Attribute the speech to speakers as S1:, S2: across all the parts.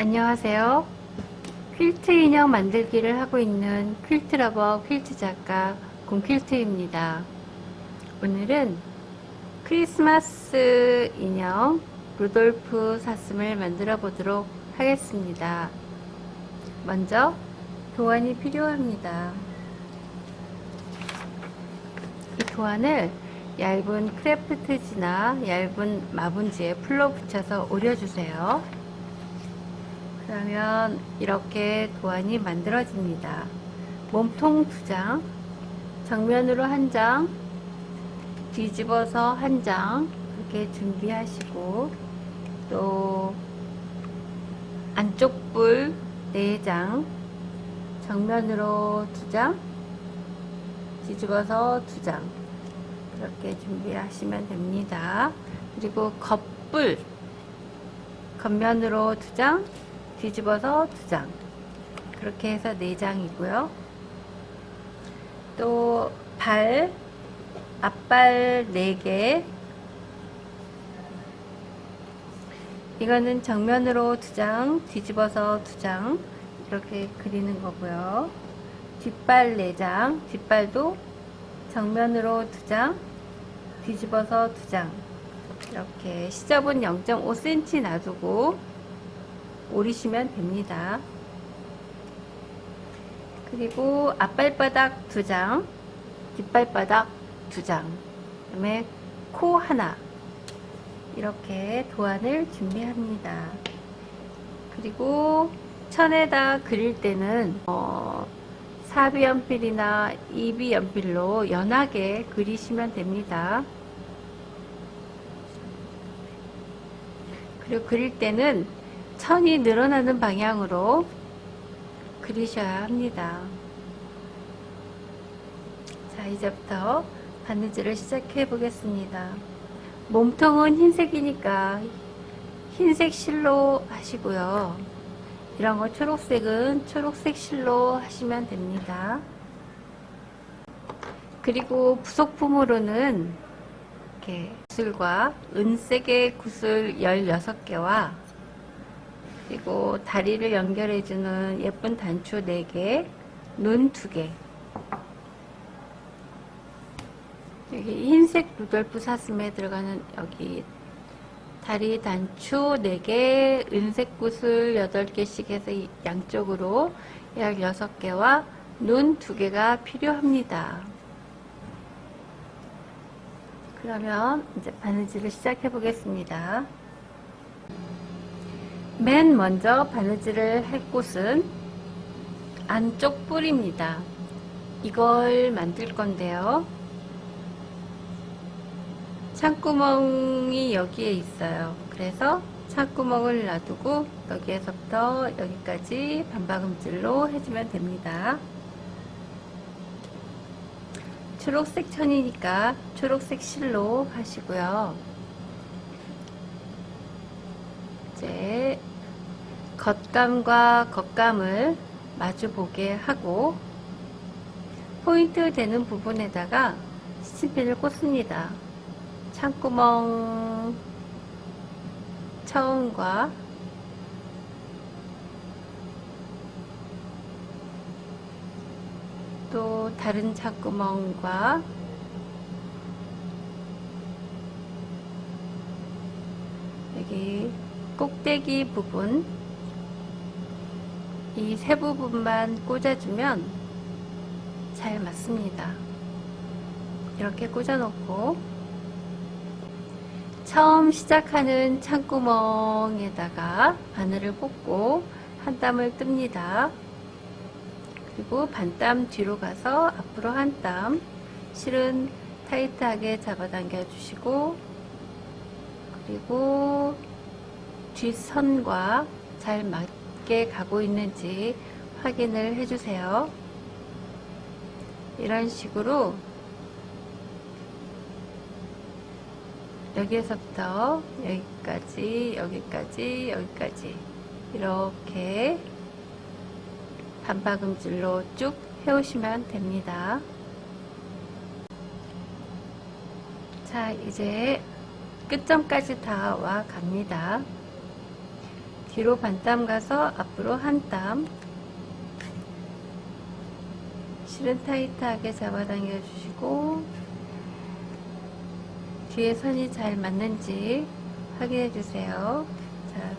S1: 안녕하세요. 퀼트 인형 만들기를 하고 있는 퀼트러버 퀼트 작가 공퀼트입니다. 오늘은 크리스마스 인형 루돌프 사슴을 만들어 보도록 하겠습니다. 먼저 도안이 필요합니다. 이 도안을 얇은 크래프트지나 얇은 마분지에 풀로 붙여서 오려주세요. 그러면 이렇게 도안이 만들어집니다. 몸통 두 장, 정면으로 한 장, 뒤집어서 한 장, 이렇게 준비하시고, 또, 안쪽 뿔네 장, 정면으로 두 장, 뒤집어서 두 장, 이렇게 준비하시면 됩니다. 그리고 겉뿔, 겉면으로 두 장, 뒤집어서 두 장. 그렇게 해서 네 장이고요. 또 발, 앞발 네 개. 이거는 정면으로 두 장, 뒤집어서 두 장. 이렇게 그리는 거고요. 뒷발 네 장, 뒷발도 정면으로 두 장, 뒤집어서 두 장. 이렇게 시접은 0.5cm 놔두고 오리시면 됩니다. 그리고 앞발바닥 두 장, 뒷발바닥 두 장, 그 다음에 코 하나 이렇게 도안을 준비합니다. 그리고 천에다 그릴 때는 어, 사비 연필이나 이비 연필로 연하게 그리시면 됩니다. 그리고 그릴 때는 천이 늘어나는 방향으로 그리셔야 합니다. 자, 이제부터 바느질을 시작해 보겠습니다. 몸통은 흰색이니까 흰색 실로 하시고요. 이런 거 초록색은 초록색 실로 하시면 됩니다. 그리고 부속품으로는 이렇게 구슬과 은색의 구슬 16개와 그리고 다리를 연결해주는 예쁜 단추 4개, 눈 2개. 여기 흰색 루돌프 사슴에 들어가는 여기 다리 단추 4개, 은색 구슬 8개씩 해서 이 양쪽으로 약 6개와 눈 2개가 필요합니다. 그러면 이제 바느질을 시작해 보겠습니다. 맨 먼저 바느질을 할 곳은 안쪽 뿔입니다. 이걸 만들 건데요. 창구멍이 여기에 있어요. 그래서 창구멍을 놔두고 여기에서부터 여기까지 반박음질로 해주면 됩니다. 초록색 천이니까 초록색 실로 하시고요. 이제 겉감과 겉감을 마주 보게 하고 포인트 되는 부분에다가 스티핀을 꽂습니다. 창구멍 처음과 또 다른 창구멍과 여기 꼭대기 부분 이 세 부분만 꽂아주면 잘 맞습니다. 이렇게 꽂아놓고 처음 시작하는 창구멍에다가 바늘을 꽂고 한 땀을 뜹니다. 그리고 반땀 뒤로 가서 앞으로 한 땀 실은 타이트하게 잡아당겨 주시고 그리고 뒷선과 잘 맞 게 가고 있는지 확인을 해주세요. 이런 식으로 여기에서부터 여기까지, 여기까지, 여기까지 이렇게 반박음질로 쭉 해오시면 됩니다. 자, 이제 끝점까지 다 와 갑니다. 뒤로 반땀 가서 앞으로 한 땀. 실은 타이트하게 잡아당겨 주시고 뒤에 선이 잘 맞는지 확인해 주세요. 자,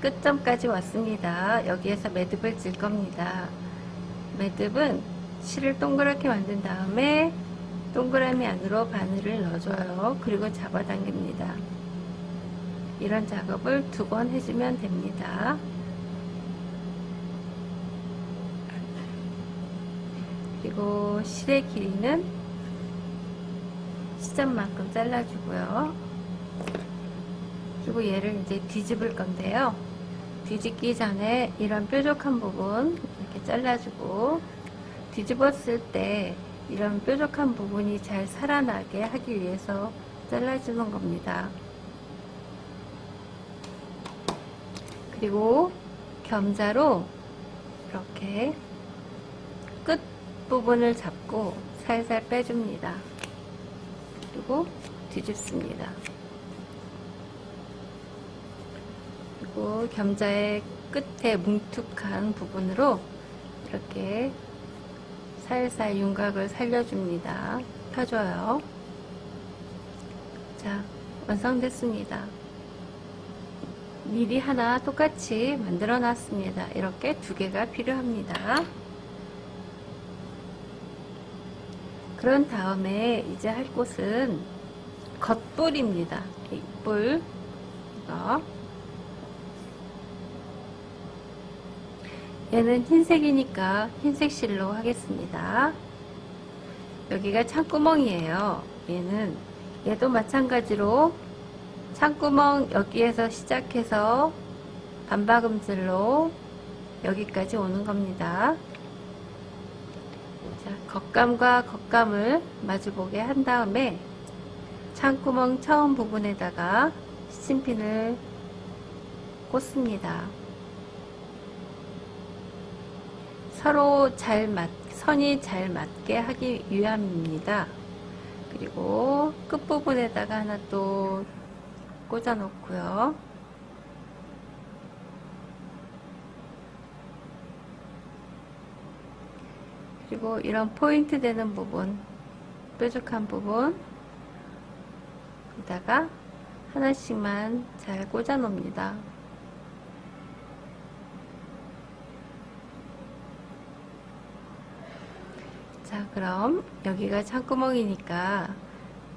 S1: 끝점까지 왔습니다. 여기에서 매듭을 질 겁니다. 매듭은 실을 동그랗게 만든 다음에 동그라미 안으로 바늘을 넣어줘요. 그리고 잡아당깁니다. 이런 작업을 두 번 해주면 됩니다. 그리고 실의 길이는 시점만큼 잘라주고요. 그리고 얘를 이제 뒤집을 건데요. 뒤집기 전에 이런 뾰족한 부분 이렇게 잘라주고 뒤집었을 때 이런 뾰족한 부분이 잘 살아나게 하기 위해서 잘라주는 겁니다. 그리고 겸자로 이렇게 끝 부분을 잡고 살살 빼줍니다. 그리고 뒤집습니다. 그리고 겸자의 끝에 뭉툭한 부분으로 이렇게 살살 윤곽을 살려줍니다. 펴줘요. 자, 완성됐습니다. 미리 하나 똑같이 만들어 놨습니다. 이렇게 두 개가 필요합니다. 그런 다음에 이제 할 곳은 겉불입니다. 이 뿔, 이거. 얘는 흰색이니까 흰색 실로 하겠습니다. 여기가 창구멍이에요. 얘는 얘도 마찬가지로 창구멍 여기에서 시작해서 반박음질로 여기까지 오는 겁니다. 자, 겉감과 겉감을 마주보게 한 다음에 창구멍 처음 부분에다가 시침핀을 꽂습니다. 서로 잘 맞, 선이 잘 맞게 하기 위함입니다. 그리고 끝부분에다가 하나 또 꽂아 놓고요. 그리고 이런 포인트 되는 부분, 뾰족한 부분, 에다가 하나씩만 잘 꽂아 놓습니다. 자, 그럼 여기가 창구멍이니까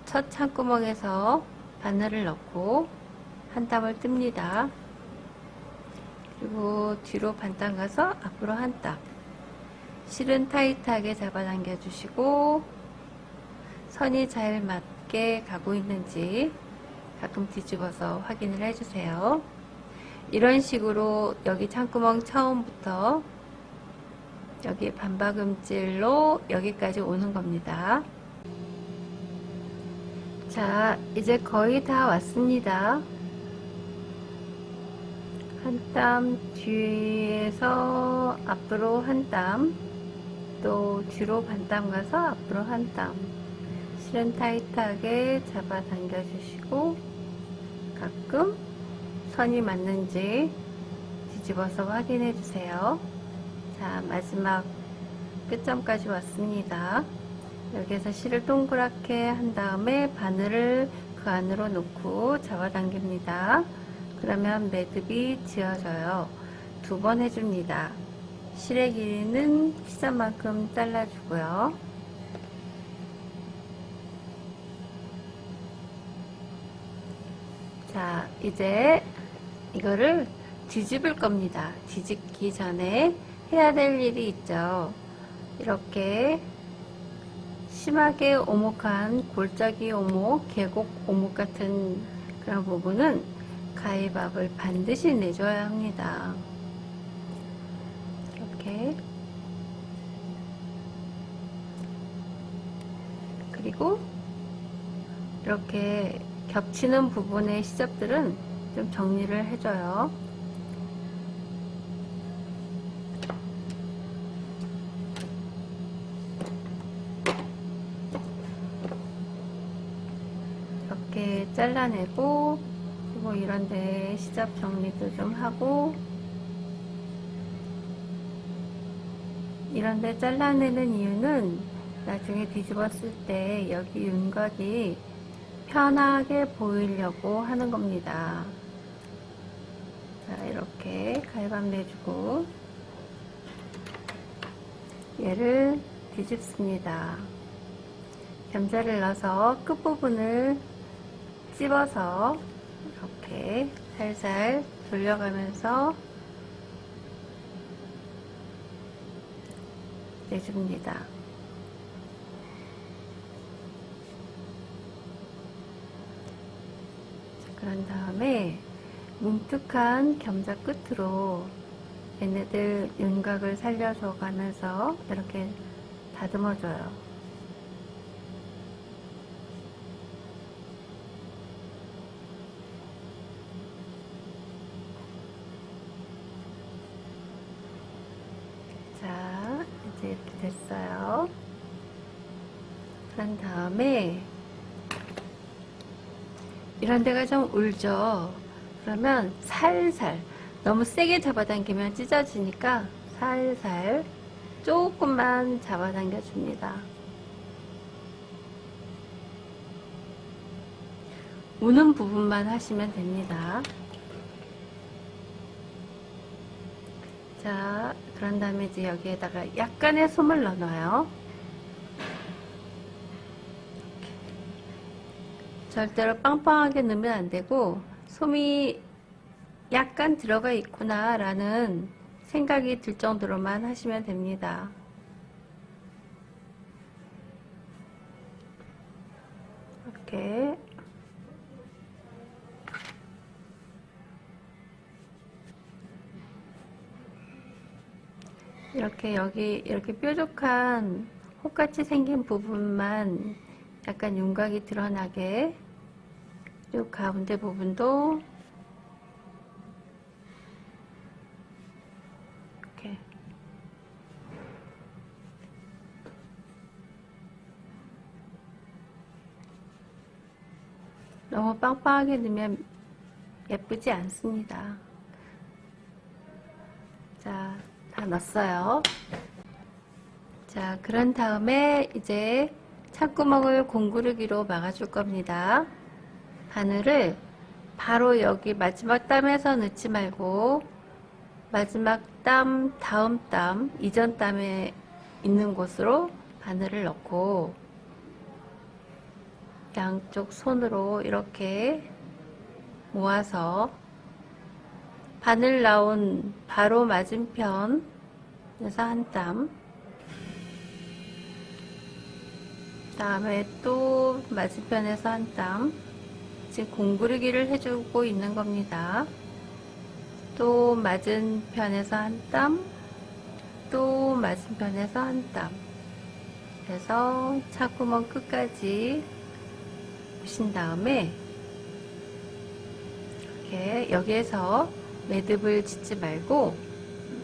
S1: 첫 창구멍에서 바늘을 넣고 한 땀을 뜹니다. 그리고 뒤로 반땀 가서 앞으로 한 땀. 실은 타이트하게 잡아당겨 주시고 선이 잘 맞게 가고 있는지 가끔 뒤집어서 확인을 해주세요. 이런 식으로 여기 창구멍 처음부터 여기 반박음질로 여기까지 오는 겁니다. 자, 이제 거의 다 왔습니다. 한 땀 뒤에서 앞으로 한 땀, 또 뒤로 반땀 가서 앞으로 한 땀. 실은 타이트하게 잡아당겨 주시고, 가끔 선이 맞는지 뒤집어서 확인해 주세요. 자, 마지막 끝점까지 왔습니다. 여기에서 실을 동그랗게 한 다음에 바늘을 그 안으로 놓고 잡아당깁니다. 그러면 매듭이 지어져요. 두 번 해줍니다. 실의 길이는 시점만큼 잘라주고요. 자, 이제 이거를 뒤집을 겁니다. 뒤집기 전에 해야 될 일이 있죠. 이렇게 심하게 오목한 골짜기 오목, 계곡 오목 같은 그런 부분은 가위밥을 반드시 내줘야 합니다. 이렇게 그리고 이렇게 겹치는 부분의 시접들은 좀 정리를 해줘요. 잘라내고 그리고 이런데 시접 정리도 좀 하고 이런데 잘라내는 이유는 나중에 뒤집었을 때 여기 윤곽이 편하게 보이려고 하는 겁니다. 자, 이렇게 갈감내주고 얘를 뒤집습니다. 겸자를 넣어서 끝부분을 찝어서 이렇게 살살 돌려가면서 내줍니다. 자, 그런 다음에 뭉툭한 겸자 끝으로 얘네들 윤곽을 살려줘 가면서 이렇게 다듬어줘요. 자, 이제 이렇게 됐어요. 그런 다음에 이런 데가 좀 울죠. 그러면 살살 너무 세게 잡아당기면 찢어지니까 살살 조금만 잡아당겨 줍니다. 우는 부분만 하시면 됩니다. 자, 그런 다음에 이제 여기에다가 약간의 솜을 넣어놔요. 절대로 빵빵하게 넣으면 안 되고, 솜이 약간 들어가 있구나 라는 생각이 들 정도로만 하시면 됩니다. 이렇게 이렇게 여기 이렇게 뾰족한 혹같이 생긴 부분만 약간 윤곽이 드러나게 요 가운데 부분도 이렇게 너무 빵빵하게 넣으면 예쁘지 않습니다. 자, 다 넣었어요. 자, 그런 다음에 이제 찬구멍을 공구르기로 막아줄 겁니다. 바늘을 바로 여기 마지막 땀에서 넣지 말고 마지막 땀, 다음 땀, 이전 땀에 있는 곳으로 바늘을 넣고 양쪽 손으로 이렇게 모아서 바늘 나온 바로 맞은편에서 한 땀, 다음에 또 맞은편에서 한 땀, 지금 공구르기를 해주고 있는 겁니다. 또 맞은편에서 한 땀, 또 맞은편에서 한 땀. 그래서 차구멍 끝까지 보신 다음에 이렇게 여기에서 매듭을 짓지 말고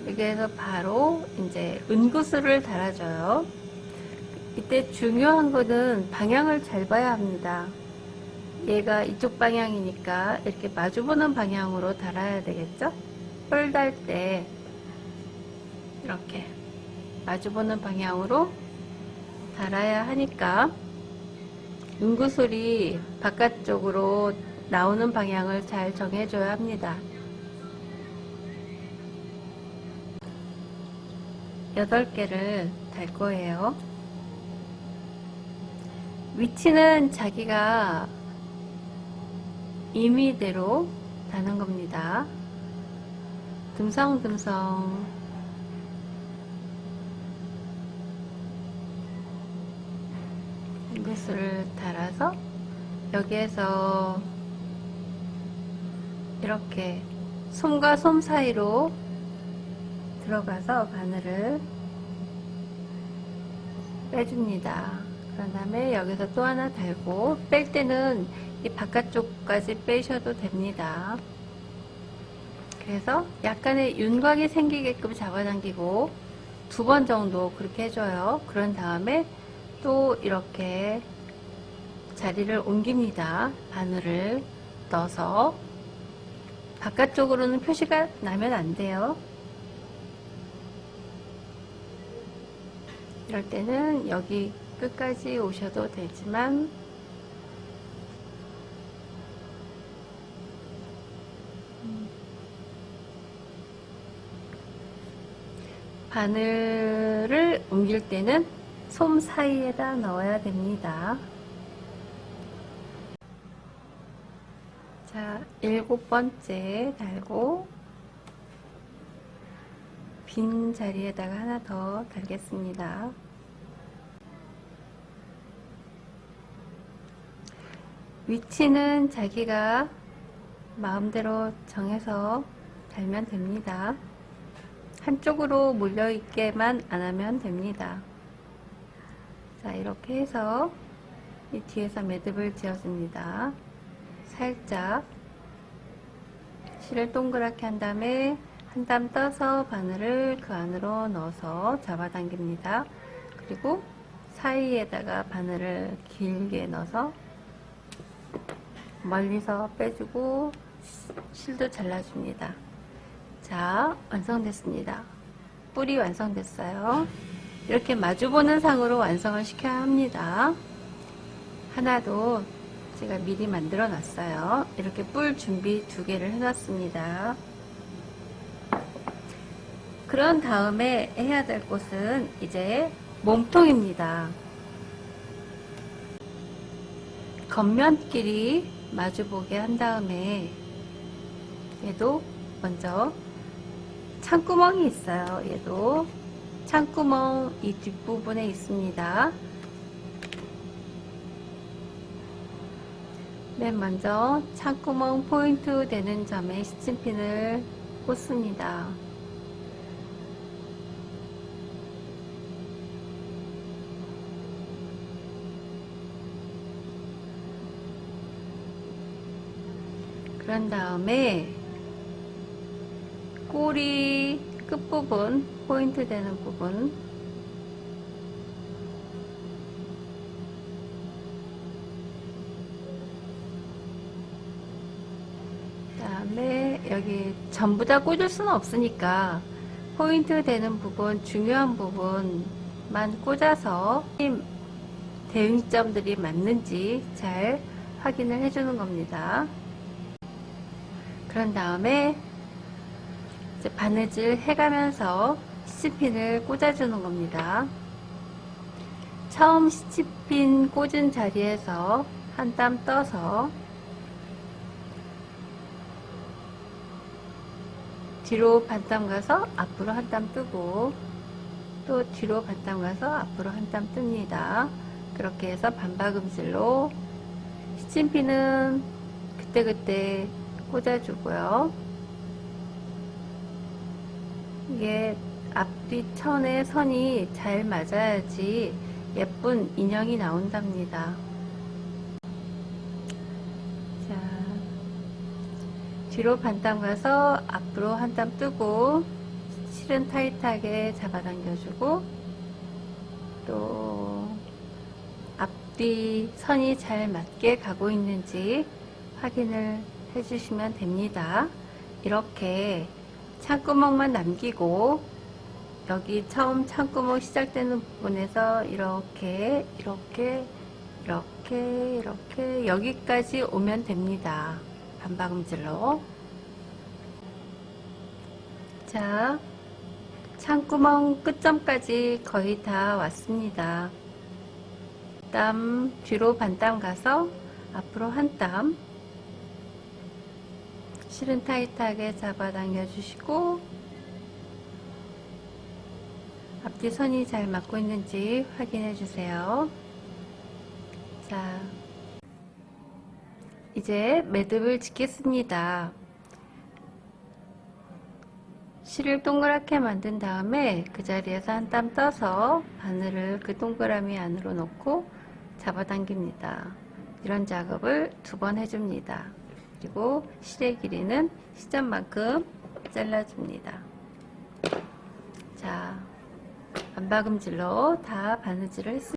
S1: 여기에서 바로 이제 은구슬을 달아줘요. 이때 중요한 거는 방향을 잘 봐야 합니다. 얘가 이쪽 방향이니까 이렇게 마주보는 방향으로 달아야 되겠죠? 뿔달때 이렇게 마주보는 방향으로 달아야 하니까 은구슬이 바깥쪽으로 나오는 방향을 잘 정해줘야 합니다. 여덟 개를 달 거예요. 위치는 자기가 임의대로 다는 겁니다. 듬성듬성 인구수를 달아서 여기에서 이렇게 솜과 솜 사이로 들어가서 바늘을 빼줍니다. 그런 다음에 여기서 또 하나 달고 뺄 때는 이 바깥쪽까지 빼셔도 됩니다. 그래서 약간의 윤곽이 생기게끔 잡아당기고 두 번 정도 그렇게 해줘요. 그런 다음에 또 이렇게 자리를 옮깁니다. 바늘을 넣어서 바깥쪽으로는 표시가 나면 안 돼요. 이럴 때는 여기 끝까지 오셔도 되지만 음, 바늘을 옮길 때는 솜 사이에다 넣어야 됩니다. 자, 일곱 번째 달고 빈 자리에다가 하나 더 달겠습니다. 위치는 자기가 마음대로 정해서 달면 됩니다. 한쪽으로 몰려있게만 안 하면 됩니다. 자, 이렇게 해서 이 뒤에서 매듭을 지어줍니다. 살짝 실을 동그랗게 한 다음에 한 땀 떠서 바늘을 그 안으로 넣어서 잡아당깁니다. 그리고 사이에다가 바늘을 길게 넣어서 멀리서 빼주고 실도 잘라줍니다. 자, 완성됐습니다. 뿔이 완성됐어요. 이렇게 마주보는 상으로 완성을 시켜야 합니다. 하나도 제가 미리 만들어 놨어요. 이렇게 뿔 준비 두 개를 해놨습니다. 그런 다음에 해야 될 곳은 이제 몸통입니다. 겉면끼리 마주보게 한 다음에 얘도 먼저 창구멍이 있어요. 얘도 창구멍 이 뒷부분에 있습니다. 맨 먼저 창구멍 포인트 되는 점에 시침핀을 꽂습니다. 그런 다음에 꼬리 끝부분 포인트 되는 부분 그다음에 여기 전부 다 꽂을 수는 없으니까 포인트 되는 부분 중요한 부분만 꽂아서 대응점들이 맞는지 잘 확인을 해주는 겁니다. 그런 다음에 이제 바느질 해가면서 시치핀을 꽂아주는 겁니다. 처음 시치핀 꽂은 자리에서 한 땀 떠서 뒤로 반땀 가서 앞으로 한 땀 뜨고 또 뒤로 반땀 가서 앞으로 한 땀 뜹니다. 그렇게 해서 반박음질로 시침핀은 그때그때 꽂아주고요. 이게 앞뒤 천의 선이 잘 맞아야지 예쁜 인형이 나온답니다. 자, 뒤로 반땀 가서 앞으로 한 땀 뜨고 실은 타이트하게 잡아당겨주고 또 앞뒤 선이 잘 맞게 가고 있는지 확인을 해주시면 됩니다. 이렇게 창구멍만 남기고 여기 처음 창구멍 시작되는 부분에서 이렇게 이렇게 이렇게 이렇게 여기까지 오면 됩니다. 반박음질로 자 창구멍 끝점까지 거의 다 왔습니다. 땀 뒤로 반땀 가서 앞으로 한 땀 실은 타이트하게 잡아당겨 주시고 앞뒤 선이 잘 맞고 있는지 확인해 주세요. 자, 이제 매듭을 짓겠습니다. 실을 동그랗게 만든 다음에 그 자리에서 한 땀 떠서 바늘을 그 동그라미 안으로 넣고 잡아당깁니다. 이런 작업을 두 번 해줍니다. 그리고 실의 길이는 시점만큼 잘라줍니다. 자, 반박음질로 다 바느질을 했습니다.